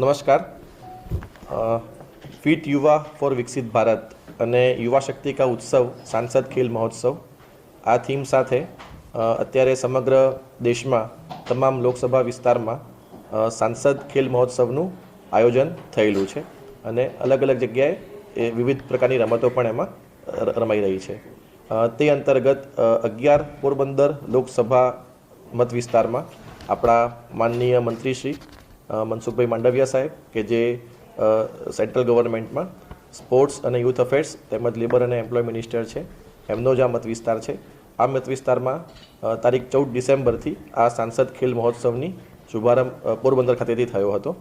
નમસ્કાર. ફિટ યુવા ફોર વિકસિત ભારત અને યુવા શક્તિ કા ઉત્સવ, સાંસદ ખેલ મહોત્સવ. આ થીમ સાથે અત્યારે સમગ્ર દેશમાં, તમામ લોકસભા વિસ્તારમાં સાંસદ ખેલ મહોત્સવનું આયોજન થયેલું છે અને અલગ અલગ જગ્યાએ એ વિવિધ પ્રકારની રમતો પણ એમાં રમાઈ રહી છે. તે અંતર્ગત અગિયાર પોરબંદર લોકસભા મત વિસ્તારમાં આપણા માનનીય મંત્રીશ્રી મનસુખભાઈ માંડવિયા સાહેબ, કે જે સેન્ટ્રલ ગવર્મેન્ટમાં સ્પોર્ટ્સ અને યુથ અફેર્સ તેમજ લેબર અને એમ્પ્લોય મિનિસ્ટર છે. એમનો જ આ મત વિસ્તાર છે. આ મત વિસ્તારમાં તારીખ ચૌદ ડિસેમ્બરથી આ સાંસદ ખેલ મહોત્સવની શુભારંભ પોરબંદર ખાતેથી થયો હતો.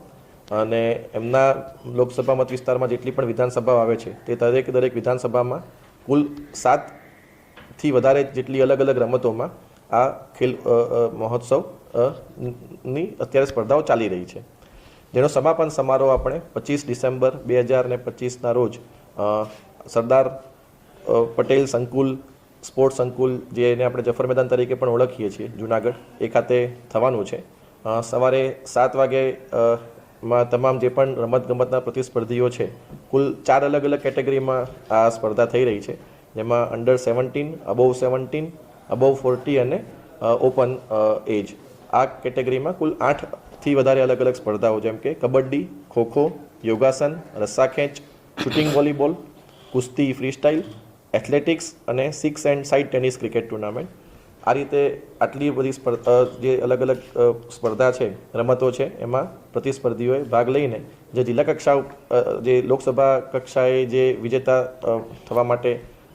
અને એમના લોકસભા મત વિસ્તારમાં જેટલી પણ વિધાનસભાઓ આવે છે, તે દરેક દરેક વિધાનસભામાં કુલ સાતથી વધારે જેટલી અલગ અલગ રમતોમાં આ ખેલ મહોત્સવની અત્યારે સ્પર્ધાઓ ચાલી રહી છે. જેનો સમાપન સમારોહ આપણે પચીસ ડિસેમ્બર બે હજાર ને પચીસના રોજ સરદાર પટેલ સંકુલ, સ્પોર્ટ્સ સંકુલ, જેને આપણે જફર મેદાન તરીકે પણ ઓળખીએ છીએ, જુનાગઢ, એ ખાતે થવાનું છે. સવારે સાત વાગે માં તમામ જે પણ રમતગમતના પ્રતિસ્પર્ધીઓ છે, કુલ ચાર અલગ અલગ કેટેગરીમાં આ સ્પર્ધા થઈ રહી છે. જેમાં under seventeen above seventeen above forty અને ઓપન એજ આ કેટેગરીમાં કુલ આઠથી વધારે અલગ અલગ સ્પર્ધાઓ, જેમ કે કબડ્ડી, ખોખો, યોગાસન, રસ્સાખેંચ શૂટિંગ વોલીબોલ કુસ્તી ફ્રીસ્ટાઇલ એથ્લેટિક્સ અને six and side tennis cricket tournament આ રીતે આટલી બધી સ્પર્ધા જે અલગ અલગ સ્પર્ધા છે, રમતો છે, એમાં પ્રતિસ્પર્ધીઓએ ભાગ લઈને જે જિલ્લા કક્ષા જે લોકસભા કક્ષાએ જે વિજેતા થવા માટે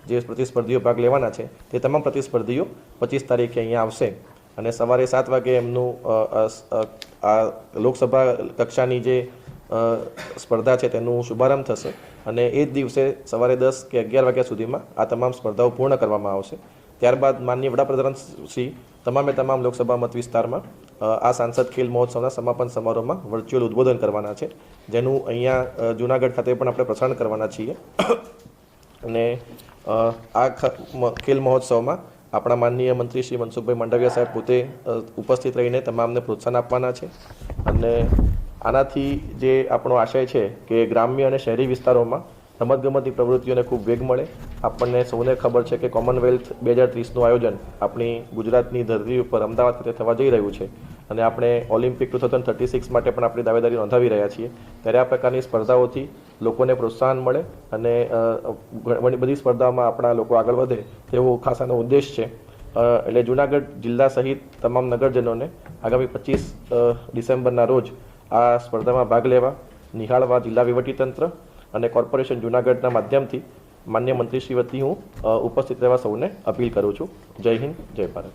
જે પ્રતિસ્પર્ધીઓ ભાગ લેવાના છે, તે તમામ પ્રતિસ્પર્ધીઓ પચીસ તારીખે અહીંયા આવશે. અને સવારે સાત વાગે એમનું આ લોકસભા કક્ષાની જે સ્પર્ધા છે તેનું શુભારંભ થશે. અને એ જ દિવસે સવારે દસ કે અગિયાર વાગ્યા સુધીમાં આ તમામ સ્પર્ધાઓ પૂર્ણ કરવામાં આવશે. ત્યારબાદ માનનીય વડાપ્રધાન શ્રી તમામે તમામ લોકસભા મત વિસ્તારમાં આ સાંસદ ખેલ મહોત્સવના સમાપન સમારોહમાં વર્ચ્યુઅલ ઉદ્બોધન કરવાના છે. જેનું અહીંયા જુનાગઢ ખાતે પણ આપણે પ્રસારણ કરવાના છીએ. અને આ ખેલ મહોત્સવમાં આપણા માનનીય મંત્રી શ્રી મનસુખભાઈ માંડવિયા સાહેબ પોતે ઉપસ્થિત રહીને તમામને પ્રોત્સાહન આપવાના છે. અને આનાથી જે આપણો આશય છે કે ગ્રામ્ય અને શહેરી વિસ્તારોમાં રમતગમતની પ્રવૃત્તિઓને ખૂબ વેગ મળે, આપણને સૌને ખબર છે કે કોમનવેલ્થ બે હજાર ત્રીસનું આયોજન આપણી ગુજરાતની ધરતી ઉપર અમદાવાદ ખાતે થવા જઈ રહ્યું છે. અને આપણે Olympic two thousand thirty six માટે પણ આપણી દાવેદારી નોંધાવી રહ્યા છીએ. ત્યારે આ પ્રકારની સ્પર્ધાઓથી લોકોને પ્રોત્સાહન મળે અને ઘણી બધી સ્પર્ધાઓમાં આપણા લોકો આગળ વધે તેવો ખાસ આનો ઉદ્દેશ છે. એટલે જુનાગઢ જિલ્લા સહિત તમામ નગરજનોને આગામી પચીસ ડિસેમ્બરના રોજ આ સ્પર્ધામાં ભાગ લેવા નિહાળવા જિલ્લા વહીવટીતંત્ર અને કોર્પોરેશન જુનાગઢના માધ્યમથી માન્ય મંત્રીશ્રી વતી હું ઉપસ્થિત રહેવા સૌને અપીલ કરું છું. જય હિન્દ, જય ભારત.